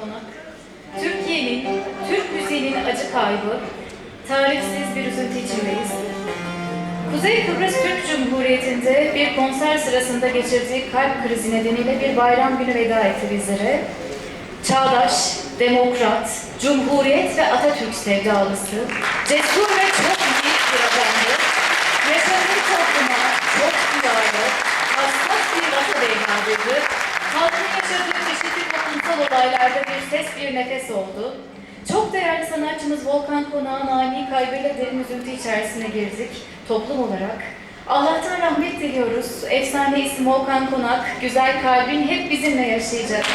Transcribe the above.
konak. Türkiye'nin, Türk müziğinin acı kaybı, tarifsiz bir üzüntü içindeyiz. Kuzey Kıbrıs Türk Cumhuriyeti'nde bir konser sırasında geçirdiği kalp krizi nedeniyle bir bayram günü veda etti bizlere. Çağdaş, demokrat, cumhuriyet ve Atatürk sevdalısı, cesur olaylarda bir ses, bir nefes oldu. Çok değerli sanatçımız Volkan Konak'ın ani kaybıyla derin üzüntü içerisine girdik toplum olarak. Allah'tan rahmet diliyoruz. Efsane isim Volkan Konak, güzel kalbin hep bizimle yaşayacak.